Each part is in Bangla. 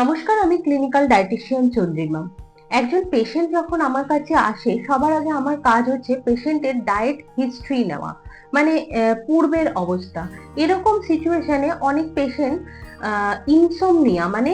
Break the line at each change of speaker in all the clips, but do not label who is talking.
নমস্কার, আমি ক্লিনিক্যাল ডায়েটিশিয়ান চন্দ্রিমা। একজন পেশেন্ট যখন আমার কাছে আসে, সবার আগে আমার কাজ হচ্ছে পেশেন্টের ডায়েট হিস্ট্রি নেওয়া মানে পূর্বের অবস্থা। এরকম সিচুয়েশনে অনেক পেশেন্ট ইনসোমনিয়া মানে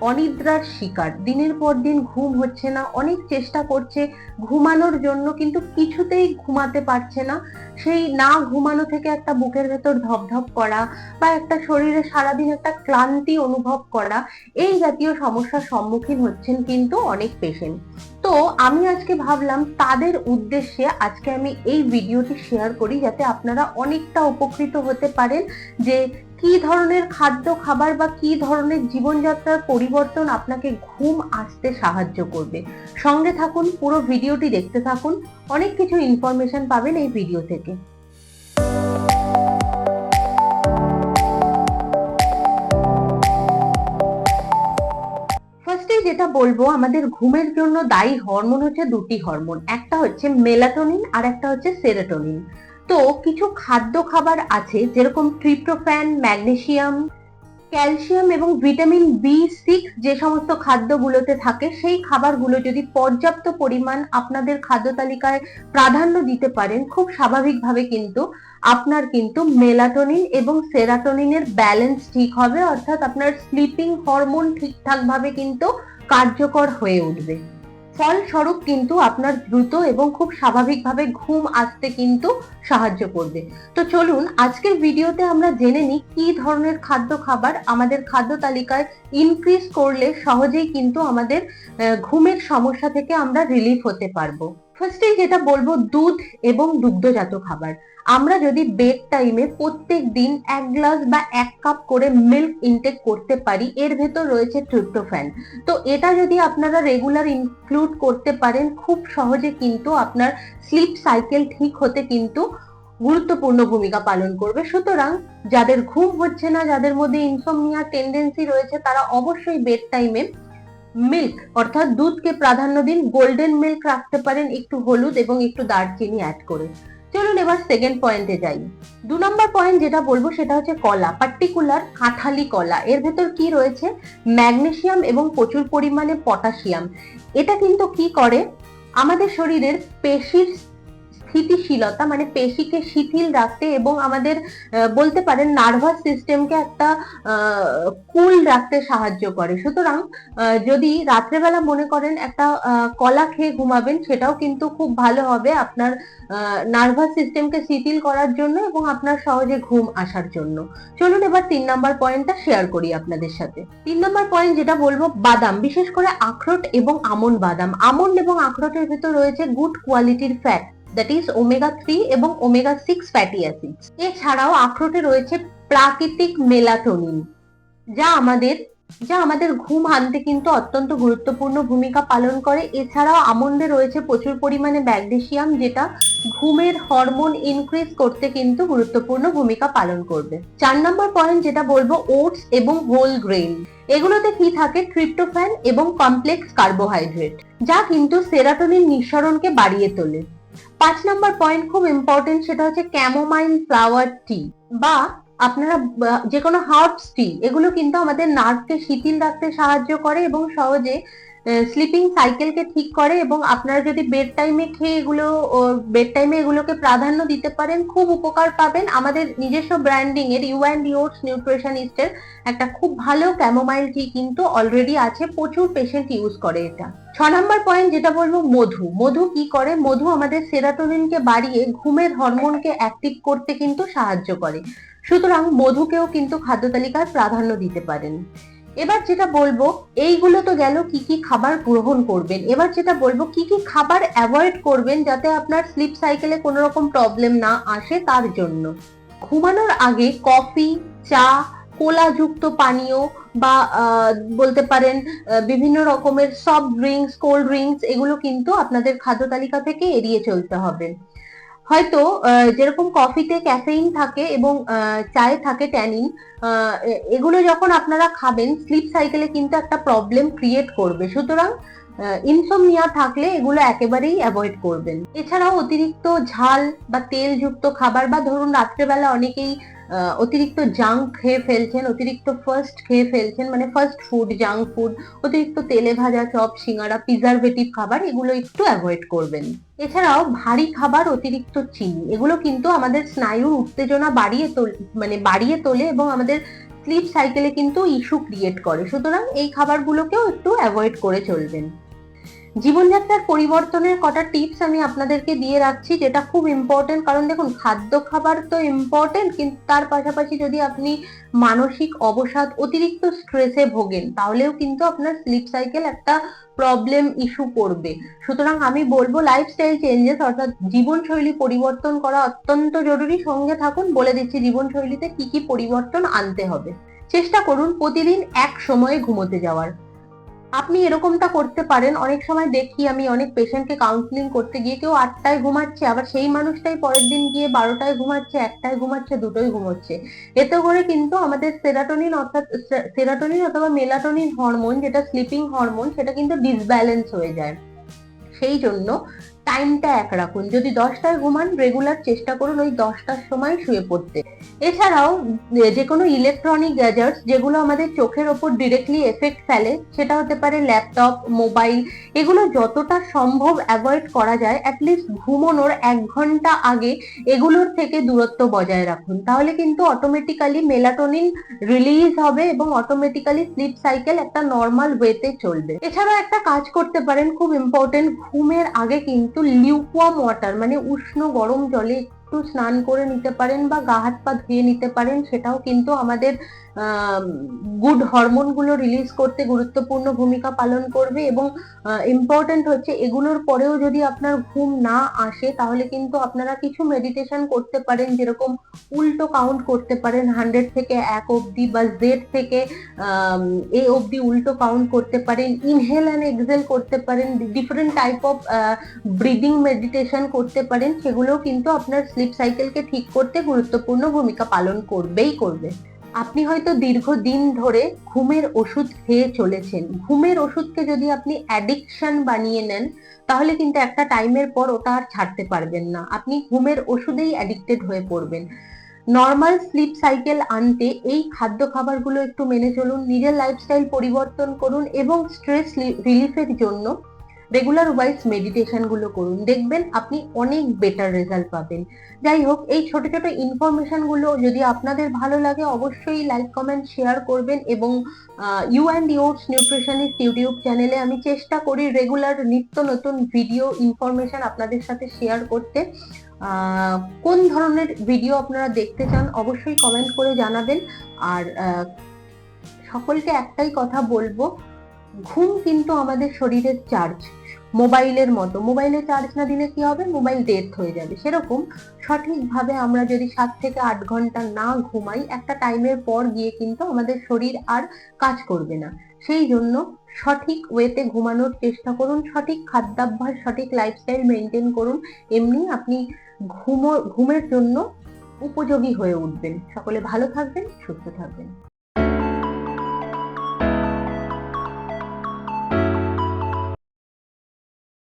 অনিদ্রার শিকার। দিনের পর দিন ঘুম হচ্ছে না, অনেক চেষ্টা করছে ঘুমানোর জন্য কিন্তু কিছুতেই ঘুমাতে পারছে না। সেই না ঘুমানো থেকে একটা বুকের ভেতর ধপধপ করা বা একটা শরীরে সারাদিন একটা ক্লান্তি অনুভব করা, এই জাতীয় সমস্যার সম্মুখীন হচ্ছেন কিন্তু অনেক পেশেন্ট তো আমি আজকে ভাবলাম তাদের উদ্দেশ্যে আজকে আমি এই ভিডিওটি শেয়ার করি যাতে আপনারা অনেকটা উপকৃত হতে পারেন যে কি ধরনের খাদ্য খাবার বা কি ধরনের জীবনযাত্রার পরিবর্তন আপনাকে ঘুম আসতে সাহায্য করবে। সঙ্গে থাকুন, পুরো ভিডিওটি দেখতে থাকুন। অনেক কিছু ইনফরমেশন পাবেন এই ভিডিও থেকে। যেটা বলব, আমাদের ঘুমের জন্য দায়ী হরমোন হচ্ছে দুটি হরমোন একটা হচ্ছে মেলাটোনিন আর একটা হচ্ছে সেরাটোনিন তো কিছু খাদ্য খাবার আছে, যেরকম ট্রিপ্টোফ্যান ম্যাগনেশিয়াম ক্যালসিয়াম এবং ভিটামিন বি সিক্স যে সমস্ত খাদ্যগুলোতে থাকে, সেই খাবারগুলো যদি পর্যাপ্ত পরিমাণ আপনাদের খাদ্য তালিকায় প্রাধান্য দিতে পারেন, খুব স্বাভাবিকভাবে কিন্তু আপনার কিন্তু মেলাটোনিন এবং সেরাটোনিনের ব্যালেন্স ঠিক হবে, অর্থাৎ আপনার স্লিপিং হরমোন ঠিকঠাকভাবে কিন্তু কার্যকর হয়ে উঠবে। ফলস্বরূপ কিন্তু আপনার দ্রুত এবং খুব স্বাভাবিকভাবে ঘুম আসতে কিন্তু সাহায্য করবে। তো চলুন, আজকের ভিডিওতে আমরা জেনে নিই কি ধরনের খাদ্য খাবার আমাদের খাদ্য তালিকায় ইনক্রিজ করলে সহজেই কিন্তু আমাদের ঘুমের সমস্যা থেকে আমরা রিলিফ হতে পারব। ফার্স্টেই যেটা বলব, দুধ এবং দুগ্ধজাত খাবার। আমরা যদি বেড টাইমে প্রত্যেক দিন এক গ্লাস বা এক কাপ করে মিল্ক ইনটেক করতে পারি, এর ভেতর রয়েছে ট্রিপ্টোফ্যান তো এটা যদি আপনারা রেগুলার ইনক্লুড করতে পারেন, খুব সহজে কিন্তু আপনার স্লিপ সাইকেল ঠিক হতে কিন্তু গুরুত্বপূর্ণ ভূমিকা পালন করবে। সুতরাং যাদের ঘুম হচ্ছে না, যাদের মধ্যে ইনসোমনিয়া টেন্ডেন্সি রয়েছে, তারা অবশ্যই বেড টাইমে মিল্ক অর্থাৎ দুধকে প্রাধান্য দিন গোল্ডেন মিল্ক রাখতে পারেন একটু হলুদ এবং একটু দারচিনি অ্যাড করে। চলুন এবার সেকেন্ড পয়েন্টে যাই। দু নম্বর পয়েন্ট যেটা বলব সেটা হচ্ছে কলা পার্টিকুলার কাঁঠালি কলা। এর ভেতর কি রয়েছে? ম্যাগনেশিয়াম এবং প্রচুর পরিমাণে পটাশিয়াম এটা কিন্তু কি করে? আমাদের শরীরের পেশির স্থিতিশীলতা মানে পেশিকে শিথিল রাখতে এবং আমাদের বলতে পারেন নার্ভাস সিস্টেমকে একটা কুল রাখতে সাহায্য করে। সুতরাং যদি রাত্রেবেলা মনে করেন একটা কলা খেয়ে ঘুমাবেন, সেটাও কিন্তু খুব ভালো হবে আপনার নার্ভাস সিস্টেমকে শিথিল করার জন্য এবং আপনার সহজে ঘুম আসার জন্য। চলুন এবার তিন নম্বর পয়েন্টটা শেয়ার করি আপনাদের সাথে। তিন নম্বর পয়েন্ট যেটা বলব, বাদাম, বিশেষ করে আখরোট এবং আমন্ড বাদাম। আমন্ড এবং আখরোটের ভেতর রয়েছে গুড কোয়ালিটির fat that is omega three এবং ওমেগা সিক্স ফ্যাটি অ্যাসিডস এছাড়াও আখরোটে রয়েছে প্রাকৃতিক মেলাটোনিন, যা আমাদের যা আমাদের ঘুম আনতে কিন্তু অত্যন্ত গুরুত্বপূর্ণ ভূমিকা পালন করে। এছাড়াও আমন্ডে রয়েছে প্রচুর পরিমাণে ম্যাগনেসিয়াম, যেটা ঘুমের হরমোন ইনক্রিজ করতে কিন্তু গুরুত্বপূর্ণ ভূমিকা পালন করবে। চার নম্বর পয়েন্ট যেটা বলব ওটস এবং হোল গ্রেন এগুলোতে কি থাকে? ট্রিপ্টোফ্যান এবং কমপ্লেক্স কার্বোহাইড্রেট যা কিন্তু সেরাটোনিন নিঃসরণকে বাড়িয়ে তোলে। পাঁচ নম্বর পয়েন্ট খুব ইম্পর্টেন্ট সেটা হচ্ছে ক্যামোমাইন ফ্লাওয়ার টি বা আপনারা যে কোনো হার্বস টি এগুলো কিন্তু আমাদের নার্ভকে শিথিল রাখতে সাহায্য করে এবং সহজে স্লিপিং সাইকেলকে ঠিক করে এবং আপনারা যদি বেড টাইমে খেয়ে এগুলো বেড টাইমে এগুলোকে প্রাধান্য দিতে পারেন, খুব উপকার পাবেন। আমাদের নিজস্ব ব্র্যান্ডিং এর ইউ অ্যান্ড ইউরস নিউট্রিশনিস্টের একটা খুব ভালো ক্যামোমাইল টি কিন্তু অলরেডি আছে, প্রচুর পেশেন্ট ইউজ করে এটা। ছ নম্বর পয়েন্ট যেটা বলব, মধু। মধু কি করে? মধু আমাদের সেরাটোনিনকে বাড়িয়ে ঘুমের হরমোনকে অ্যাক্টিভ করতে কিন্তু সাহায্য করে। সুতরাং মধুকেও কিন্তু খাদ্য তালিকায় প্রাধান্য দিতে পারেন। এবার যেটা বলব, এইগুলো তো গেল কি কি খাবার গ্রহণ করবেন। এবার যেটা বলব, কি কি খাবার অ্যাভয়েড করবেন যাতে আপনার স্লিপ সাইকেলে কোনো রকম প্রবলেম না আসে তার জন্য। ঘুমানোর আগে কফি চা, কোলাযুক্ত পানীয় বা বলতে পারেন বিভিন্ন রকমের সফট ড্রিঙ্কস কোল্ড ড্রিঙ্কস এগুলো কিন্তু আপনাদের খাদ্য তালিকা থেকে এড়িয়ে চলতে হবে। হয়তো যেরকম কফিতে ক্যাফেইন থাকে এবং চায়ে থাকে ট্যানিন এগুলো যখন আপনারা খাবেন স্লিপ সাইকেলে কিন্তু একটা প্রবলেম ক্রিয়েট করবে। সুতরাং ইনসোমনিয়া থাকলে এগুলো একেবারেই অ্যাভয়েড করবেন। এছাড়াও অতিরিক্ত ঝাল বা তেলযুক্ত খাবার বা ধরুন রাত্রেবেলা অনেকেই অতিরিক্ত জাঙ্ক খেয়ে ফেলছেন, অতিরিক্ত ফার্স্ট খেয়ে ফেলছেন মানে ফার্স্ট ফুড জাঙ্ক ফুড অতিরিক্ত তেলে ভাজা চপ সিঙ্গারা প্রিজারভেটিভ খাবার, এগুলো একটু অ্যাভয়েড করবেন। এছাড়াও ভারী খাবার, অতিরিক্ত চিনি, এগুলো কিন্তু আমাদের স্নায়ুর উত্তেজনা বাড়িয়ে তোল মানে বাড়িয়ে তোলে এবং আমাদের স্লিপ সাইকেলে কিন্তু ইস্যু ক্রিয়েট করে। সুতরাং এই খাবারগুলোকেও একটু অ্যাভয়েড করে চলবেন। জীবনযাত্রার পরিবর্তনের কটা টিপস আমি আপনাদেরকে দিয়ে রাখছি, যেটা খুব ইম্পর্টেন্ট কারণ দেখুন, খাদ্য খাবার তো ইম্পর্টেন্ট কিন্তু তার পাশাপাশি যদি আপনি মানসিক অবসাদ, অতিরিক্ত স্ট্রেসে ভোগেন, তাহলেও কিন্তু আপনার স্লিপ সাইকেল একটা প্রবলেম ইস্যু করবে। সুতরাং আমি বলব লাইফস্টাইল চেঞ্জেস অর্থাৎ জীবনশৈলী পরিবর্তন করা অত্যন্ত জরুরি। সঙ্গে থাকুন, বলে দিচ্ছি, জীবনশৈলীতে কি কি পরিবর্তন আনতে হবে। চেষ্টা করুন প্রতিদিন এক সময়ে ঘুমোতে যাওয়ার। আপনি এরকমটা করতে পারেন। অনেক সময় দেখি আমি অনেক পেশেন্টকে কাউন্সিলিং করতে গিয়ে কেউ আটটায় ঘুমাচ্ছে, আবার সেই মানুষটাই পরের দিন গিয়ে বারোটায় ঘুমাচ্ছে, একটায় ঘুমাচ্ছে দুটোই ঘুমোচ্ছে। এতে করে কিন্তু আমাদের সেরাটোনিন অর্থাৎ সেরাটোনিন অথবা মেলাটোনিন হরমোন যেটা স্লিপিং হরমোন সেটা কিন্তু ডিসব্যালেন্স হয়ে যায়। সেই জন্য টাইমটা এক রাখুন যদি দশটায় ঘুমান রেগুলার চেষ্টা করুন ওই দশটার সময় শুয়ে পড়তে। এছাড়াও যে কোনো ইলেকট্রনিক গ্যাজেটস যেগুলো আমাদের চোখের ওপর ডিরেক্টলি এফেক্ট ফেলে, সেটা হতে পারে ল্যাপটপ মোবাইল এগুলো যতটা সম্ভব অ্যাভয়েড করা যায় অ্যাটলিস্ট ঘুমানোর এক ঘণ্টা আগে এগুলোর থেকে দূরত্ব বজায় রাখুন। তাহলে কিন্তু অটোমেটিক্যালি মেলাটোনিন রিলিজ হবে এবং অটোমেটিক্যালি স্লিপ সাইকেল একটা নর্মাল ওয়েতে চলবে। এছাড়াও একটা কাজ করতে পারেন, খুব ইম্পর্টেন্ট ঘুমের আগে কিন্তু লিউকওয়ার্ম ওয়াটার মানে উষ্ণ গরম জলে একটু স্নান করে নিতে পারেন বা গা হাত পা ধুয়ে নিতে পারেন, সেটাও কিন্তু আমাদের গুড হরমোনগুলো রিলিজ করতে গুরুত্বপূর্ণ ভূমিকা পালন করবে এবং ইম্পর্টেন্ট হচ্ছে এগুলোর পরেও যদি আপনার ঘুম না আসে, তাহলে কিন্তু আপনারা কিছু মেডিটেশন করতে পারেন, যেরকম উল্টো কাউন্ট করতে পারেন হান্ড্রেড থেকে এক অবধি বা জেড থেকে এ অবধি উল্টো কাউন্ট করতে পারেন ইনহেল অ্যান্ড এক্সেল করতে পারেন different type of breathing meditation করতে পারেন, সেগুলোও কিন্তু আপনার স্লিপ সাইকেলকে ঠিক করতে গুরুত্বপূর্ণ ভূমিকা পালন করবেই করবে। আপনি হয়তো দীর্ঘদিন ধরে ঘুমের ওষুধ খেয়ে চলেছেন। ঘুমের ওষুধকে যদি আপনি অ্যাডিকশন বানিয়ে নেন, তাহলে কিন্তু একটা টাইমের পর ওটা আর ছাড়তে পারবেন না। আপনি ঘুমের ওষুধেই অ্যাডিক্টেড হয়ে পড়বেন। নর্মাল স্লিপ সাইকেল আনতে এই খাদ্য খাবারগুলো একটু মেনে চলুন, নিজের লাইফস্টাইল পরিবর্তন করুন এবং স্ট্রেস রিলিফের জন্য রেগুলার ওয়াইজ মেডিটেশনগুলো করুন। দেখবেন আপনি অনেক বেটার রেজাল্ট পাবেন। যাই হোক, এই ছোট ছোট ইনফরমেশনগুলো যদি আপনাদের ভালো লাগে, অবশ্যই লাইক কমেন্ট শেয়ার করবেন এবং you and yours nutritionist YouTube চ্যানেলে আমি চেষ্টা করি রেগুলার নিত্য নতুন ভিডিও ইনফরমেশন আপনাদের সাথে শেয়ার করতে। কোন ধরনের ভিডিও আপনারা দেখতে চান অবশ্যই কমেন্ট করে জানাবেন। আর সকলকে একটাই কথা বলব, ঘুম কিন্তু আমাদের শরীরের চার্জ মোবাইলের মতো। মোবাইলে চার্জ না দিলে কি হবে? মোবাইল ডেথ হয়ে যাবে। সেরকম সঠিকভাবে আমরা যদি সাত থেকে আট ঘণ্টা না ঘুমাই, একটা টাইমের পর গিয়ে কিন্তু আমাদের শরীর আর কাজ করবে না। সেই জন্য সঠিক ওয়েতে ঘুমানোর চেষ্টা করুন, সঠিক খাদ্যাভ্যাস, সঠিক লাইফস্টাইল মেনটেন করুন। এমনি আপনি ঘুমো, ঘুমের জন্য উপযোগী হয়ে উঠবেন। সকলে ভালো থাকবেন, সুস্থ থাকবেন।